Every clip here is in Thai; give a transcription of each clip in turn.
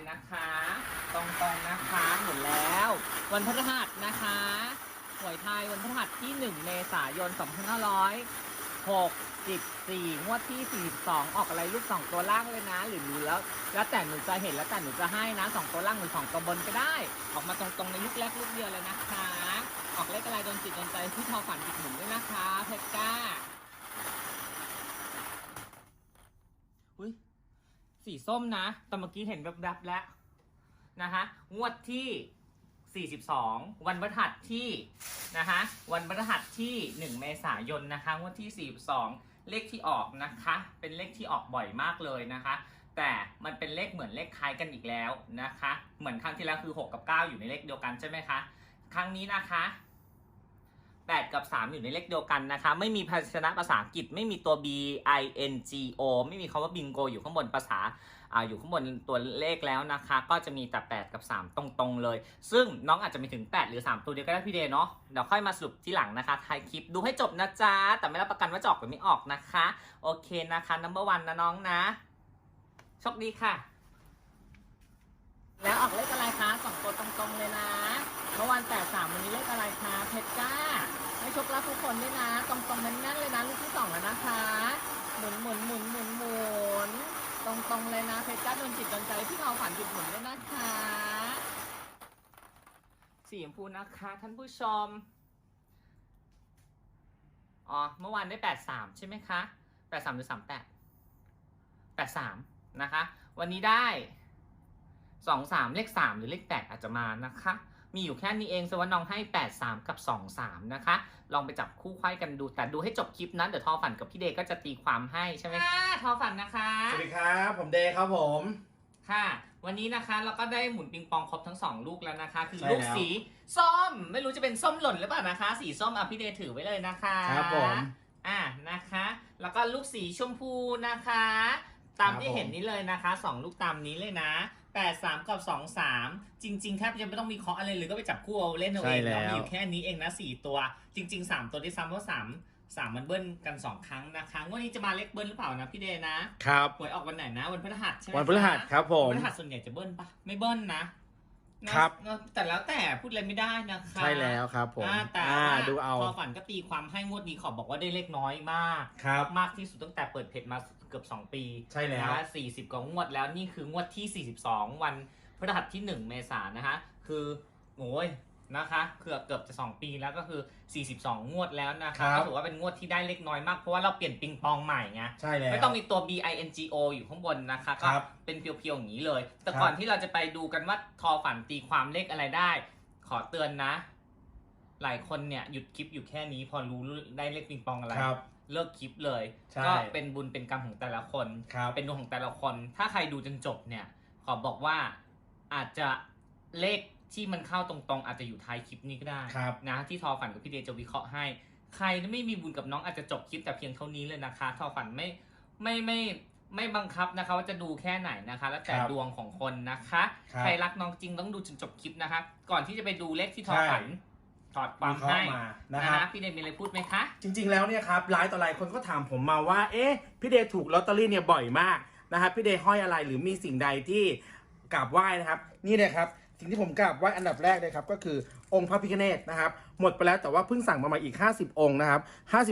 เลยนะคะ ตรงๆนะคะหมดแล้ว วันพฤหัสนะคะหวยไทยวันพฤหัสที่ 1 เมษายน 2564 งวดที่ 42 ออกอะไรลูก 2 ตัวล่างเลยนะ หรือแล้ว แล้วแต่หนูจะเห็นแล้วแต่หนูจะให้นะ 2 ตัวล่างหรือ 2 ตัวบนก็ได้ ออกมาตรงๆในลูกแรกลูกเดียวเลยนะคะ ออกเลขอะไรโดนจิตโดนใจที่ทอฝันจิตหมุนด้วยนะคะ เพชรก้าอุ้ย สีส้มนะ แต่เมื่อกี้เห็นแบบๆแล้วนะคะงวดที่ 42 วันพฤหัสที่นะคะวันพฤหัสที่ 1 เมษายนนะคะงวดที่ 42 เลขที่ออกนะคะ เป็นเลขที่ออกบ่อยมากเลยนะคะ แต่มันเป็นเลขเหมือนเลขคล้ายกันอีกแล้วนะคะ เหมือนครั้งที่แล้วคือ 6 กับ 9 อยู่ในเลขเดียวกันใช่ไหมคะ ครั้งนี้นะคะ 8 กับ 3 อยู่ในเลขเดียวกันนะคะ ไม่มีพยัชนะภาษาอังกฤษ ไม่มีตัว b i n g o ไม่มีคำว่าบิงโกอยู่ข้างบนภาษาอ่าอยู่ข้างบนตัวเลขแล้วนะคะ ก็จะมีแต่ 8 กับ 3 ตรงๆเลย ซึ่งน้องอาจจะมีถึง 8 หรือ 3 ตัวเดียวก็ได้พี่เดย์เนาะเดี๋ยวค่อยมาสรุปที่หลังนะคะท้ายคลิปดูให้จบนะจ๊ะ แต่ไม่รับประกันว่าจะออกหรือไม่ออกนะคะ โอเคนะคะ number one นะน้องนะโชคดีค่ะ แล้วออกเลขอะไรคะสองตัวตรงๆเลยนะเมื่อวานแปดสามวันนี้เลขอะไรคะเพชรเก้า คลาภทุกคนด้วยนะ ตรงๆแน่นเลยนะลูกที่สองแล้วนะคะ หมุนหมุนหมุนหมุนหมุนตรงๆเลยนะเพชรก้าโดนจิตโดนใจพี่เราฝันจุดหมุนด้วยนะคะสีชมพูนะคะท่านผู้ชม อ๋อ เมื่อวานได้แปดสามใช่ไหมคะแปดสามหรือสามแปดแปดสามนะคะ วันนี้ได้สองสามเลขสามหรือเลขแปดอาจจะมานะคะ มีอยู่แค่นี้เองสวัสดน้องให้แปดสามกับสองสามนะคะ ลองไปจับคู่ไขว้กันดู แต่ดูให้จบคลิปนะ เดี๋ยวทอฝันกับพี่เดย์ก็จะตีความให้ใช่ไหมคะทอฝันนะคะ สวัสดีครับ ผมเดย์ครับผม ค่ะ วันนี้นะคะเราก็ได้หมุนปิงปองครบทั้งสองลูกแล้วนะคะ คือใช่ลูกแล้วสีส้ม ไม่รู้จะเป็นส้มหล่นหรือเปล่านะคะ สีส้มอะพี่เดย์ถือไว้เลยนะคะ ครับผม อะนะคะ แล้วก็ลูกสีชมพูนะคะ ตามครับที่เห็นผมนี้เลยนะคะสองลูกตามนี้เลยนะ แปดสามกับสองสามจริงๆแทบจะไม่ต้องมีเคาะอะไรเลยก็ไปจับคู่เอาเล่นเอาเองเนาะมีอยู่แค่นี้เองนะสี่ตัว จริงๆสามตัวที่ซ้ำเพราะสามสามมันเบิ้ลกันสองครั้งนะคะงวันนี้จะมาเล็กเบิ้ลหรือเปล่านะพี่เดย์นะครับ หวยออกวันไหนนะ วันพฤหัสใช่ไหมวันพฤหัสคะครับผม วันพฤหัสส่วนใหญ่จะเบิ้ลปะไม่เบิ้ลนะครับ นะแต่แล้วแต่พูดอะไรไม่ได้นะคะ ใช่แล้วครับผมอ่าแต่อ่าว่าดูเอา พอฝันก็ตีความให้งวดนี้ขอบอกว่าได้เล็กน้อยมาก ครับ มากที่สุดตั้งแต่เปิดเพจมา เกือบ 2 ปีใช่แล้วนะ40 กว่างวดแล้วนี่คืองวดที่ 42 วันพฤหัสที่ 1 เมษายนนะคะ คือโอ้ยนะคะเกือบเกือบจะ 2 ปีแล้วก็คือ 42 งวดแล้วนะครัคะบก็ถือว่าเป็นงวดที่ได้เล็กน้อยมากเพราะว่าเราเปลี่ยนปิงปองใหม่ไง ใช่แล้ว ไม่ต้องมีตัว B I N G O อยู่ข้างบนนะคะคก็รับเป็นเพียวๆอย่างนี้เลย แต่ครับก่อนที่เราจะไปดูกันว่าทอฝันตีความเลขอะไรได้ ขอเตือนนะ หลายคนเนี่ยหยุดคลิปอยู่แค่นี้พอรู้ได้เลขปิงปองอะไร ครับ เลิกคลิปเลย ใช่ก็เป็นบุญเป็นกรรมของแต่ละคน ครับ เป็นดวงของแต่ละคน ถ้าใครดูจนจบเนี่ย ขอบอกว่าอาจจะเลขที่มันเข้าตรงๆ อาจจะอยู่ท้ายคลิปนี้ก็ได้ครับ นะที่ทอฝันกับพี่เดย์จะวิเคราะห์ให้ ใครที่ไม่มีบุญกับน้องอาจจะจบคลิปแต่เพียงเท่านี้เลยนะคะ ทอฝันไม่ไม่ไม่ไม่บังคับนะคะว่าจะดูแค่ไหนนะคะ แล้วแต่ครับดวงของคนนะคะ ครับใครรักน้องจริงต้องดูจนจบคลิปนะคะ ก่อนที่จะไปดูเลขที่ทอใช่ฝัน ถอดความวิเคราะให้ห์มานะนะครับคะพี่เดย์มีอะไรพูดไหมคะ จริงๆ แล้วเนี่ยครับหลายต่อหลายคนก็ถามผมมาว่า เอ๊ะ พี่เดย์ถูกลอตเตอรี่เนี่ยบ่อยมากนะครับพี่เดย์ห้อยอะไรหรือมีสิ่งใดที่กราบไหว้นะครับ นี่เลยครับ สิ่งที่ผมกราบไหว้อันดับแรกเลยครับ ก็คือองค์พระพิฆเนศนะครับ หมดไปแล้วแต่ว่าเพิ่งสั่งมาใหม่อีก 50 องค์นะครับ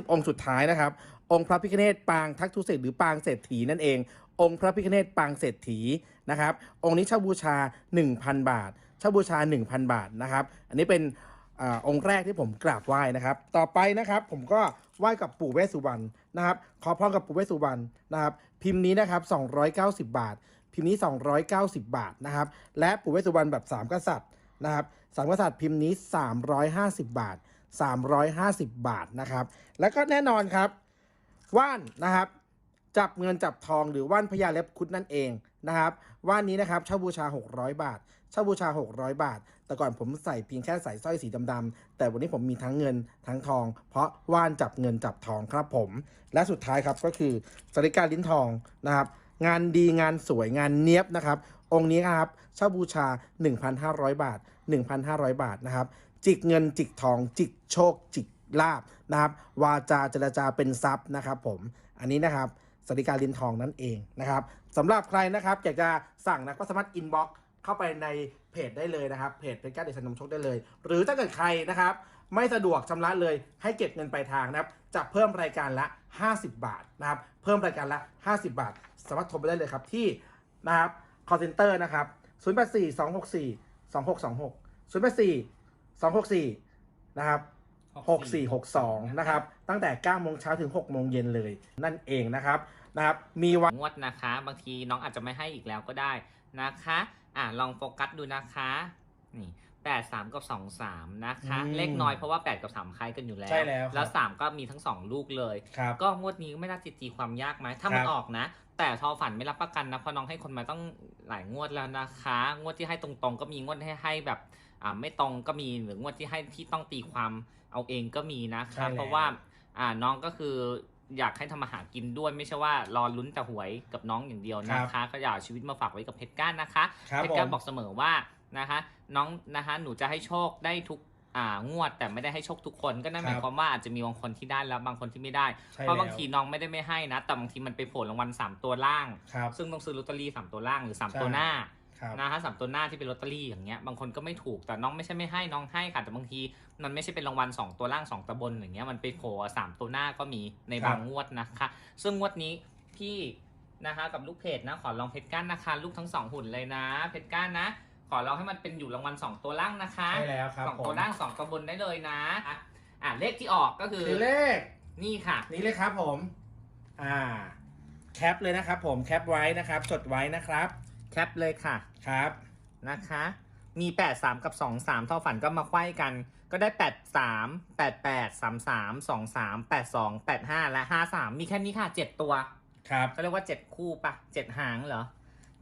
50 องค์สุดท้ายนะครับ องค์พระพิฆเนศปางทักทุเศรษฐหรือปางเศรษฐีนั่นเอง องค์พระพิฆเนศปางเศรษฐีนะครับ องค์นี้เช่าบูชา 1,000 บาท เช่าบูชา 1,000 บาทนะครับ อันนี้เป็น อองค์แรกที่ผมกราบไหว้นะครับ ต่อไปนะครับ ผมก็ไหว้กับปู่เวสสุวรรณนะครับ ขอพรกับปู่เวสสุวรรณนะครับ พิมพ์นี้นะครับ 290 บาท พิมพ์นี้ 290 บาทนะครับ และปู่เวสสุวรรณแบบ3กษัตริย์นะครับสามกษัตริย์พิมพ์นี้ 350 บาท 350 บาทนะครับ แล้วก็แน่นอนครับ ว่านนะครับ จับเงินจับทองหรือว่านพญาเล็บคุดนั่นเอง นะครับว่านนี้นะครับเช่าบูชา 600 บาท เช่าบูชา 600 บาท แต่ก่อนผมใส่เพียงแค่ใส่สร้อยสีดำๆแต่วันนี้ผมมีทั้งเงินทั้งทอง เพราะว่านจับเงินจับทองครับผม และสุดท้ายครับก็คือสริกาลิ้นทองนะครับ งานดีงานสวยงานเนี้ยบนะครับ องค์นี้ครับเช่าบูชา 1,500 บาท 1,500 บาทนะครับ จิกเงินจิกทองจิกโชคจิกลาบนะครับ วาจาเจรจาเป็นทรัพย์นะครับ ผม อันนี้นะครับ สวัสดิการลินทองนั่นเองนะครับสำหรับใครนะครับอยากจะสั่งนะก็สามารถอินบ็อกเข้าไปในเพจได้เลยนะครับเพจเป็นการเดชนมโชคได้เลย หรือถ้าเกิดใครนะครับ ไม่สะดวกชำระเลยให้เก็บเงินปลายทางนะครับจะเพิ่มรายการละ 50 บาทนะครับเพิ่มรายการละ 50 บาท สามารถโทรไปได้เลยครับที่นะครับ call center นะครับ084 264 2626 084 264 นะครับ 6462 นะครับ ตั้งแต่9โมงเช้าถึง6โมงเย็นเลย นั่นเองนะครับนะครับ มีวันงวดนะคะ บางทีน้องอาจจะไม่ให้อีกแล้วก็ได้นะคะ อะลองโฟกัสดูนะคะนี่แปดสามกับสองสามนะคะอืมเลขน้อยเพราะว่าแปดกับสามคล้ายกันอยู่แล้ว ใช่แล้วครับแล้วสามก็มีทั้งสองลูกเลยครับก็งวดนี้ก็ไม่น่าจะตีความยากไหมถ้ามันครับออกนะ แต่ทอฝันไม่รับประกันนะเพราะน้องให้คนมาต้องหลายงวดแล้วนะคะ งวดที่ให้ตรงๆ ก็มีงวดให้ให้แบบ อ่าไม่ตรงก็มีหรืองวดที่ให้ที่ต้องตีความเอาเองก็มีนะใช่คะแล้ว เพราะว่าอ่าน้องก็คืออยากให้ทำมาหากินด้วยไม่ใช่ว่ารอลุ้นแต่หวยกับน้องอย่างเดียวนะคะก็อยากเอาชีวิตมาฝากไว้กับเพชรก้านนะคะ ครับเพชผรก้านมบอกเสมอว่านะคะน้องนะคะหนูจะให้โชคได้ทุกอ่างวดแต่ไม่ได้ให้โชคทุกคนก็นั่นหมายครับความว่าอาจจะมีบางคนที่ได้แล้วบางคนที่ไม่ได้ ใช่เพราะบางแล้วทีน้องไม่ได้ไม่ให้นะ แต่บางทีมันไปโผล่รางวัลสามตัวล่าง ครับ ซึ่งต้องซื้อลอตเตอรี่สามตัวล่างหรือสามใช่ ตัวหน้าครับ นะคะสามตัวหน้าที่เป็นลอตเตอรี่อย่างเงี้ยบางคนก็ไม่ถูกแต่น้องไม่ใช่ไม่ให้น้องให้ค่ะแต่บางที มันไม่ใช่เป็นรางวัลสองตัวล่างสองตัวบนอย่างเงี้ยมันไปโผล่สามตัวหน้าก็มีในบางงวดนะคะ ซึ่งงวดนี้พี่นะคะกับลูกเพจนะขอลองเพชรก้านนะคะลูกทั้งสองหุ่นเลยนะเพชรก้านนะ ขอลองให้มันเป็นอยู่รางวัลสองตัวล่างนะคะใช่แล้วครับสองผตัวมล่างสองตัวบนได้เลยนะอะอะเลขที่ออกก็คือคือเลขนี่ค่ะ นี้เลยครับผม อ่า แคปเลยนะครับผม แคปไว้นะครับ จดไว้นะครับ แคปเลยค่ะครับ นะคะ มี 8 3 กับ 2 3 เท่าฝันก็มาไขว้กัน ก็ได้ 8 3 8 8 3 3 2 3 8 2 8 5 และ 5 3 มีแค่นี้ค่ะ 7 ตัวครับก็เรียกว่า 7 คู่ปะ7 หางเหรอ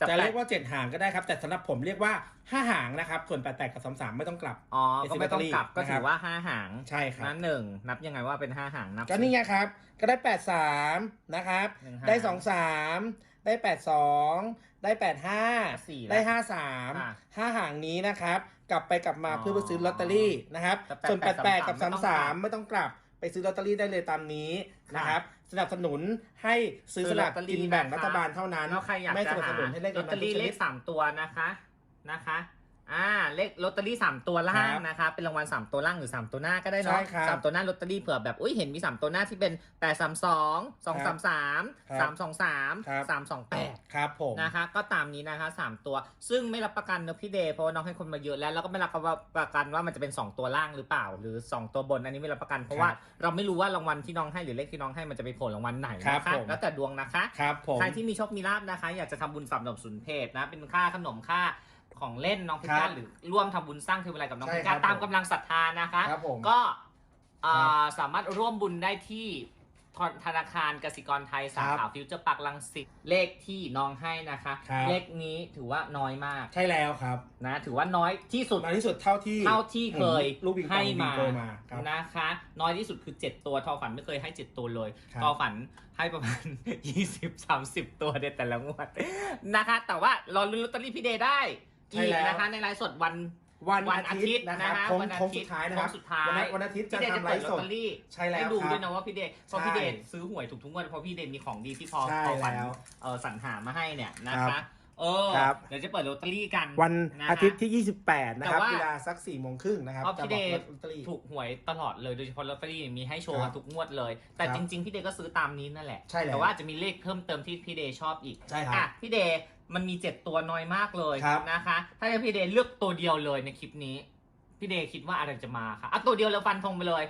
จะแปดเรียกว่าเจ็ดหางก็ได้ครับ แต่สำหรับผมเรียกว่าห้าหางนะครับ ส่วนแปดแปดกับสามสามไม่ต้องกลับ อ๋อ ก็ไม่ต้องกลับก็นะครับถือว่า 5 หาง ใช่ครับนั้นหนึ่งนับยังไงว่าเป็น 5 หางนับ ก็นี่ไงครับ ก็ได้แปดสามนะครับหนึ่งหางได้สองสาม ได้แปดสองได้แปดห้าสี่ได้ห้าสามค่ะห้าหางนี้นะครับ กลับไปกลับมาอ๋อเพื่อไปซื้อลอตเตอรี่นะครับแต่ส่วนแปดแปด88กับสามสามไม่ต้องกลับไปซื้อลอตเตอรี่ได้เลยตามนี้นะครับ สนับสนุนให้ซื้อสลากกินแบ่งรัฐบาลเท่านั้นแล้วใครอยากไม่จะสนับสหานุนให้เลขลอตเตอรี่นั้นทุกชเลนิขดสามตัวนะคะนะคะ อ่าเลขลอตเตอรี่สามตัวล่างครับนะคะเป็นรางวัลสามตัวล่างหรือสามตัวหน้าก็ได้เนาะใช่ครับสามตัวหน้าลอตเตอรี่เผื่อแบบอุ้ยเห็นมีสามตัวหน้าที่เป็นแปดสามสองสองสามสามครับสามสองสามครับสามสองแปดครับผมนะคะ ก็ตามนี้นะคะสามตัว ซึ่งไม่รับประกันเนอะพี่เดย์เพราะว่าน้องให้คนมาเยอะแล้วแล้วก็ไม่รับประกันว่ามันจะเป็นสองตัวล่างหรือเปล่า หรือสองตัวบนอันนี้ไม่รับประกันเพราะว่าเราไม่รู้ว่ารางวัลที่น้องให้หรือเลขที่น้องให้มันจะไปโผล่รางวัลไหนครับนะคะผมแล้วแต่ดวงนะคะครับผมใครที่มีโชคมีลาบนะคะ อยากจะทำบุญสำหรับสุนเพจนะเป็นค่าขนมค่า ของเล่นน้องพิครักาบหรือร่วมทำบุญสร้างเทวาลัยกับน้องใช่พิครักาบตามกำลังศรัทธานะคะครับผมก็อ่าครับสามารถร่วมบุญได้ที่ธนาคารกสิกรไทยสาครัขาบฟิวเจอร์ปาร์คลังสิตเลขที่น้องให้นะคะครับเลขนี้ถือว่าน้อยมาก ใช่แล้วครับนะถือว่าน้อยที่สุดน้อยที่สุดเท่าที่เท่าที่เคยลูกปิงปองให้มาบิงโกมาครับนะคะ น้อยที่สุดคือ 7 ตัวทอฝันไม่เคยให้ 7 ตัวเลยครับทอฝันให้ประมาณ 20 30 ตัวในแต่ละงวดนะคะ แต่ว่ารอลุ้นลอตเตอรี่พี่เดย์ได้ใช่ อีกแล้วนะคะในไลฟ์สดวันวันวันอาอาทิทิตตย์ย์นะครับนะคะโค้งวันอาโค้งทิสุตดย์ท้ายนะครับโค้งสุดท้ายวันวันอาทิตย์จะพี่เดย์จะทำไลเปิดฟ์ลสอตดเตอรี่ใช่แล้วให้ดูครับด้วยนะว่าพี่เดย์เพราะใช่พี่เดย์ซื้อหวยถูกทุกงวดเพราะพี่เดย์มีของดีที่พอใช่พอฝันแล้วเออสรรหามาให้เนี่ยนะครัคะบ เออครับ เดี๋ยวจะเปิดลอตเตอรี่กันวันนะคะอาทิตย์ที่ 28 นะครับ แต่ว่า เวลาสัก4โมงครึ่งนะครับเพราะจะพี่บเดอกย์ลอตเตอรี่ ถูกหวยตลอดเลยโดยเฉพาะลอตเตอรี่มีให้โชว์ครับทุกงวดเลย แต่ครับจริงๆ พี่เดย์ก็ซื้อตามนี้นั่นแหละ ใช่แล้วแต่ว่าอาจจะมีเลขเพิ่มเติมที่พี่เดย์ชอบอีกใช่ครับอะพี่เดย์มันมี7ตัวน้อยมากเลยครับ นะคะ ถ้าให้พี่เดย์เลือกตัวเดียวเลยในคลิปนี้ พี่เดย์คิดว่าอะไรจะมาคะอะตัวเดียวแล้วฟันธงไปเลย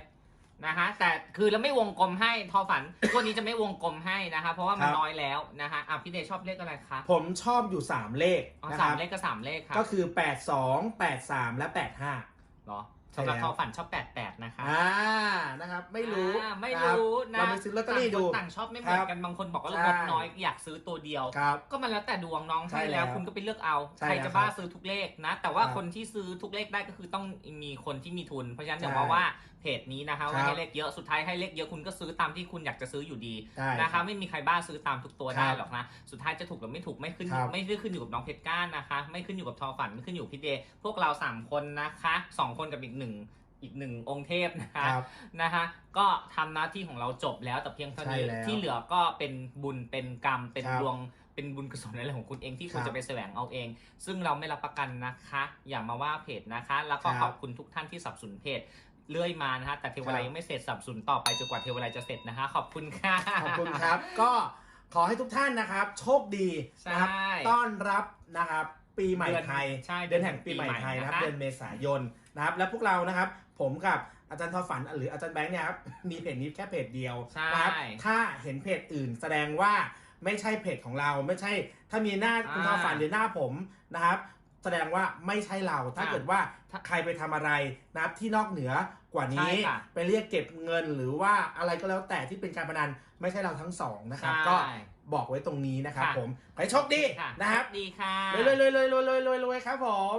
นะคะแต่คือเราไม่วงกลมให้ทอฝันตัวนี้จะไม่วงกลมให้นะคะ เพราะว่ามันครับ น้อยแล้วนะคะอะพี่เดย์ชอบเลขอะไรคะผมชอบอยู่ 3 เลขอ๋อนะคสามรับเลขก็สามเลขค่ะก็คือ 82 83 และ 85 เหรอใช่สำหรับแล้ว ทอฝันชอบแปดแปดนะคะอ่านะครับ ไม่รู้อ่าไม่คบรู้นะเราไปซื้อลอตเตอรี่ดูต่างคนต่างชอบไม่เหมือนกันบางคนบอกว่าใช่งบน้อยอยากซื้อตัวเดียว ครับ ก็มันแล้วแต่ดวงน้องใช่ให้แล้วแล้วคุณก็ไปเลือกเอาใช่ใครแล้วจะบ้าครับซื้อทุกเลขนะ แต่ว่าครับคนที่ซื้อทุกเลขได้ก็คือต้องมีคนที่มีทุน เพราะฉะนั้นใช่อย่ามาว่าเพ จนี้นะคะครัว่าบให้เลขเยอะสุดท้ายให้เลขเยอะคุณก็ซื้อตามที่คุณอยากจะซื้ออยู่ดีใช่นะคะไม่มีใครบ้าซื้อตามทุกตัวครับได้หรอกนะสุดท้ายจะถูกหรือไม่ถูกไม่ขึ้นครับไม่ได้ขึ้นอยู่กับน้องเพชรก้านนะคะ ไม่ขึ้นอยู่กับทอฝันไม่ขึ้นอยู่กับพี่เดย์พวกเราสามคนนะคะสองคนกับอีกหนึ่งอีกหนึ่งองค์เทพนะคะครับนะคะก็ทำหน้าที่ของเราจบแล้วแต่เพียงเท่านี้ใช่แล้วที่เหลือก็เป็นบุญเป็นกรรมเป็นครับดวงเป็นบุญกุศลอะไรของคุณเองที่คุณครับจะไปแสวงเอาเอง ซึ่งเราไม่รับประกันนะคะ อย่ามาว่าเพจนะคะ แล้วก็ครับขอบคุณทุกท่านที่สนับสนุนเพจ เรื่อยมานะคะแต่เทวไลครับยังไม่เสร็จสนับสนุนต่อไปจนกว่าเทวไลจะเสร็จนะคะขอบคุณค่ะ ขอบคุณครับ ก็ขอให้ทุกท่านนะครับ โชคดีนะครับ ใช่ต้อนรับนะครับ ปีใหม่เดือนไทยใช่เดือนแห่งปีใหม่ไทยนะครับปีใหม่นะคะ เดือนเมษายนนะครับ และพวกเรานะครับ ผมกับอาจารย์ทอฝันหรืออาจารย์แบงค์เนี่ยครับ มีเพจนี้แค่เพจเดียวใช่ นะครับถ้าเห็นเพจอื่นแสดงว่าไม่ใช่เพจของเราไม่ใช่ ถ้ามีหน้าคุณทอฝันหรือหน้าผมนะครับ แสดงว่าไม่ใช่เรา ถ้าเกิดว่าใครไปทำอะไรนะครับที่นอกเหนือกว่านี้ใช่ค่ะไปเรียกเก็บเงินหรือว่าอะไรก็แล้วแต่ที่เป็นการพนันไม่ใช่เราทั้งสองนะครับ ก็ใช่บอกไว้ตรงนี้นะครับค่ะผมขอให้โชคดีค่ะนะครับดีค่ะรวยรวยรวยรวยรวยรวยรวยครับผม